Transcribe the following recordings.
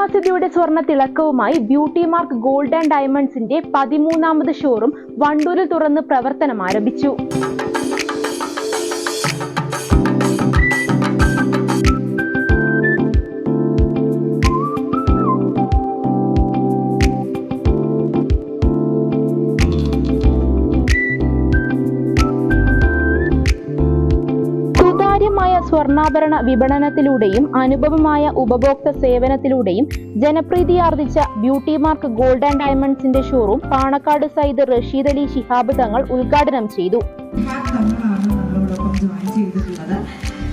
വിശ്വാസ്യതയുടെ സ്വർണ തിളക്കവുമായി beauty mark gold and ഡയമണ്ട്സിന്റെ പതിമൂന്നാമത് ഷോറും വണ്ടൂരിൽ തുറന്ന് പ്രവർത്തനം ആരംഭിച്ചു. സ്വർണാഭരണ വിപണനത്തിലൂടെയും അനുഭവമായ ഉപഭോക്തൃ സേവനത്തിലൂടെയും ജനപ്രീതി ആർജിച്ച ബ്യൂട്ടി മാർക്ക് ഗോൾഡ് ആൻഡ് ഡയമണ്ട്സിന്റെ ഷോറൂം പാണക്കാട് സയ്യിദ് റഷീദ് അലി ശിഹാബ് തങ്ങൾ ഉദ്ഘാടനം ചെയ്തു.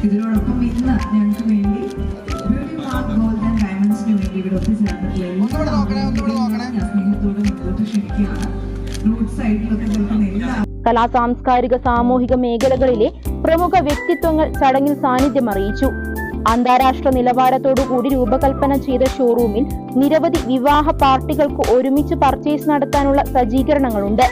ഇതിനോടൊപ്പം ഇന്ന് ഞങ്ങൾക്ക് വേണ്ടി ബ്യൂട്ടി മാർക്ക് ഗോൾഡ് ആൻഡ് ഡയമണ്ട്സിന് വേണ്ടി ഇവിടെ ഒത്തുചേർന്നിട്ടുള്ള എല്ലാവരെയും ഞാൻ സ്നേഹത്തോടെ മുന്നോട്ട് ക്ഷണിക്കുകയാണ്. റോഡ് സൈഡിലൊക്കെ നിൽക്കുന്ന എല്ലാ കലാ സാംസ്കാരിക സാമൂഹിക മേഖലകളിലെ പ്രമുഖ വ്യക്തിത്വങ്ങൾ ചടങ്ങിൽ സാന്നിധ്യം അറിയിച്ചു. അന്താരാഷ്ട്ര നിലവാരത്തോടുകൂടി രൂപകൽപ്പന ചെയ്ത ഷോറൂമിൽ നിരവധി വിവാഹ പാർട്ടികൾക്ക് ഒരുമിച്ച് പർച്ചേസ് നടത്താനുള്ള സജ്ജീകരണങ്ങളുണ്ട്.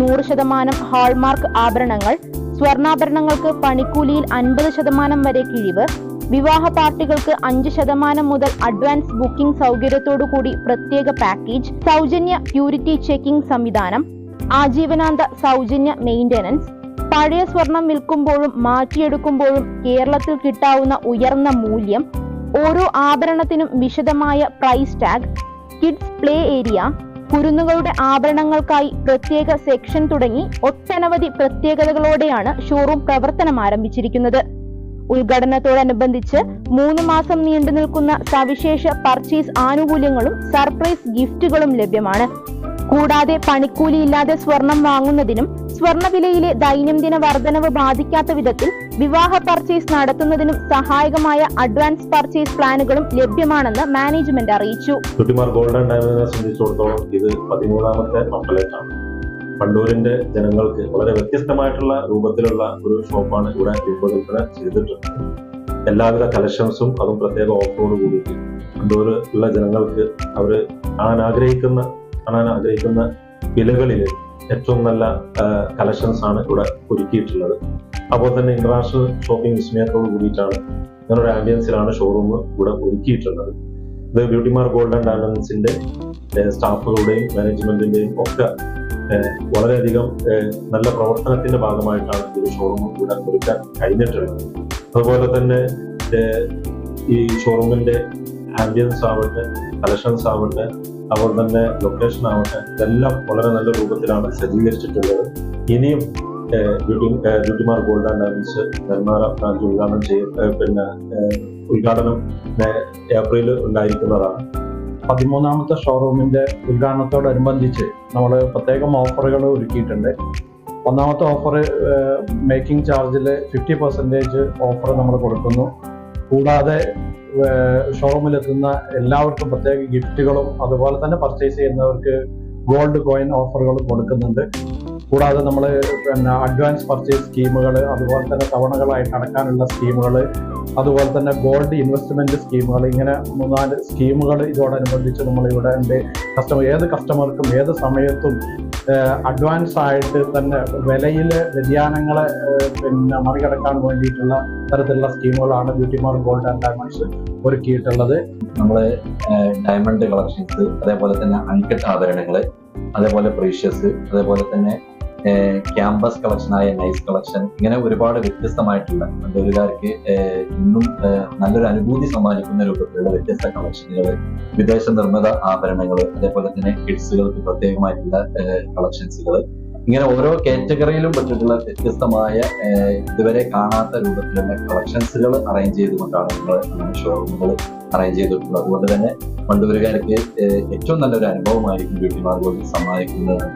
നൂറ് ശതമാനം ഹാൾമാർക്ക് ആഭരണങ്ങൾ സ്വർണാഭരണങ്ങൾക്ക് പണിക്കൂലിയിൽ അൻപത് ശതമാനം വരെ കിഴിവ് വിവാഹ പാർട്ടികൾക്ക് അഞ്ച് ശതമാനം മുതൽ അഡ്വാൻസ് ബുക്കിംഗ് സൗകര്യത്തോടുകൂടി പ്രത്യേക പാക്കേജ് സൗജന്യ പ്യൂരിറ്റി ചെക്കിംഗ് സംവിധാനം ആജീവനാന്ത സൗജന്യ മെയിന്റനൻസ് പഴയ സ്വർണം വിൽക്കുമ്പോഴും മാറ്റിയെടുക്കുമ്പോഴും കേരളത്തിൽ കിട്ടാവുന്ന ഉയർന്ന മൂല്യം ഓരോ ആഭരണത്തിനും വിശദമായ price tag kids play area കുരുന്നുകളുടെ ആഭരണങ്ങൾക്കായി പ്രത്യേക സെക്ഷൻ തുടങ്ങി ഒട്ടനവധി പ്രത്യേകതകളോടെയാണ് ഷോറൂം പ്രവർത്തനം ആരംഭിച്ചിരിക്കുന്നത്. ഉദ്ഘാടനത്തോടനുബന്ധിച്ച് മൂന്ന് മാസം നീണ്ടു നിൽക്കുന്ന സവിശേഷ പർച്ചേസ് ആനുകൂല്യങ്ങളും സർപ്രൈസ് ഗിഫ്റ്റുകളും ലഭ്യമാണ്. കൂടാതെ പണിക്കൂലിയില്ലാതെ സ്വർണം വാങ്ങുന്നതിനും സ്വർണവിലയിലെ ദൈനംദിന വർധനവ് ബാധിക്കാത്ത വിധത്തിൽ വിവാഹ പർച്ചേസ് നടത്തുന്നതിനും സഹായകമായ അഡ്വാൻസ് പർച്ചേസ് പ്ലാനുകളും ലഭ്യമാണെന്ന് മാനേജ്മെന്റ് അറിയിച്ചു. കുട്ടിമാർ ഗോൾഡൻ സംബന്ധിച്ചിടത്തോളം ഇത് പതിമൂന്നാമത്തെ വണ്ടൂരിന്റെ ജനങ്ങൾക്ക് വളരെ വ്യത്യസ്തമായിട്ടുള്ള രൂപത്തിലുള്ള ഒരു ഷോപ്പാണ് ഇവിടെ രൂപകൽപ്പന ചെയ്തിട്ടുള്ളത്. എല്ലാവിധ കളക്ഷൻസും അതും പ്രത്യേക ഓഫറോട് കൂടിയിട്ട് വണ്ടൂരിലുള്ള ജനങ്ങൾക്ക് അവർ കാണാൻ ആഗ്രഹിക്കുന്ന കാണാൻ ആഗ്രഹിക്കുന്ന വിലകളിൽ ഏറ്റവും നല്ല കളക്ഷൻസ് ആണ് ഇവിടെ ഒരുക്കിയിട്ടുള്ളത്. അപ്പോൾ തന്നെ ഇന്റർനാഷണൽ ഷോപ്പിംഗ് വിസ്മയത്തോട് കൂടിയിട്ടാണ് ഞങ്ങളുടെ ആംബിയൻസിലാണ് ഷോറൂം ഇവിടെ ഒരുക്കിയിട്ടുള്ളത്. ഇത് ബ്യൂട്ടിമാർ ഗോൾഡ് ആൻഡ് ഡയമണ്ട്സിന്റെ സ്റ്റാഫുകളുടെയും മാനേജ്മെന്റിന്റെയും ഒക്കെ വളരെയധികം നല്ല പ്രവർത്തനത്തിന്റെ ഭാഗമായിട്ടാണ് ഈ ഷോറൂം ഇവിടെ ഒരുക്കാൻ കഴിഞ്ഞിട്ടുള്ളത്. അതുപോലെ തന്നെ ഈ ഷോറൂമിന്റെ ആംബിയൻസ് ആവട്ടെ കളക്ഷൻസ് ആവട്ടെ അതുപോലെ തന്നെ ലൊക്കേഷൻ ആവട്ടെ ഇതെല്ലാം വളരെ നല്ല രൂപത്തിലാണ് സജ്ജീകരിച്ചിട്ടുള്ളത്. ഇനിയും beauty beauty mark gold and diamonds Nenmara branch ഉദ്ഘാടനം ചെയ്യും പിന്നെ ഉദ്ഘാടനം ഏപ്രിൽ ഉണ്ടായിരിക്കുന്നതാണ്. പതിമൂന്നാമത്തെ ഷോറൂമിന്റെ ഉദ്ഘാടനത്തോടനുബന്ധിച്ച് നമ്മൾ പ്രത്യേകം ഓഫറുകൾ ഒരുക്കിയിട്ടുണ്ട്. ഒന്നാമത്തെ ഓഫർ മേക്കിംഗ് ചാർജിൽ ഫിഫ്റ്റി പെർസെന്റേജ് ഓഫർ നമ്മൾ കൊടുക്കുന്നു. കൂടാതെ ഷോറൂമിലെത്തുന്ന എല്ലാവർക്കും പ്രത്യേക ഗിഫ്റ്റുകളും അതുപോലെ തന്നെ പർച്ചേസ് ചെയ്യുന്നവർക്ക് ഗോൾഡ് കോയിൻ ഓഫറുകളും കൊടുക്കുന്നുണ്ട്. കൂടാതെ നമ്മൾ പിന്നെ അഡ്വാൻസ് പർച്ചേസ് സ്കീമുകൾ അതുപോലെ തന്നെ തവണകളായിട്ട് അടക്കാനുള്ള സ്കീമുകൾ അതുപോലെ തന്നെ ഗോൾഡ് ഇൻവെസ്റ്റ്മെന്റ് സ്കീമുകൾ ഇങ്ങനെ മൂന്നാൽ സ്കീമുകൾ ഇതോടനുബന്ധിച്ച് നമ്മൾ ഇവിടെ ഉണ്ട്. കസ്റ്റമർ ഏത് കസ്റ്റമർക്കും ഏത് സമയത്തും അഡ്വാൻസ് ആയിട്ട് തന്നെ വിലയിൽ വ്യതിയാനങ്ങളെ പിന്നെ മറികടക്കാൻ വേണ്ടിയിട്ടുള്ള തരത്തിലുള്ള സ്കീമുകളാണ് beauty mark gold and diamonds ഒരുക്കിയിട്ടുള്ളത്. നമ്മൾ ഡയമണ്ട് കളക്ഷൻസ് അതേപോലെ തന്നെ അൺകട്ട് ആഭരണങ്ങൾ അതേപോലെ പ്രീഷ്യസ് അതേപോലെ തന്നെ ക്യാമ്പസ് കളക്ഷനായ നൈസ് കളക്ഷൻ ഇങ്ങനെ ഒരുപാട് വ്യത്യസ്തമായിട്ടുള്ള വണ്ടൂരുകാർക്ക് ഇന്നും നല്ലൊരു അനുഭൂതി സമ്മാനിക്കുന്ന രൂപത്തിലുള്ള വ്യത്യസ്ത കളക്ഷനുകൾ വിദേശ നിർമ്മിത ആഭരണങ്ങൾ അതേപോലെ തന്നെ കിഡ്സുകൾക്ക് പ്രത്യേകമായിട്ടുള്ള കളക്ഷൻസുകൾ ഇങ്ങനെ ഓരോ കാറ്റഗറിയിലും പറ്റിയിട്ടുള്ള വ്യത്യസ്തമായ ഇതുവരെ കാണാത്ത രൂപത്തിലുള്ള കളക്ഷൻസുകൾ അറേഞ്ച് ചെയ്തുകൊണ്ടാണ് നമ്മൾ ഷോറൂമുകൾ അറേഞ്ച് ചെയ്തിട്ടുള്ളത്. അതുകൊണ്ട് തന്നെ വണ്ടൂരുകാർക്ക് ഏറ്റവും നല്ലൊരു അനുഭവമായിരിക്കും ബ്യൂട്ടി മാർഗോൾ സമ്മാനിക്കുന്നത്.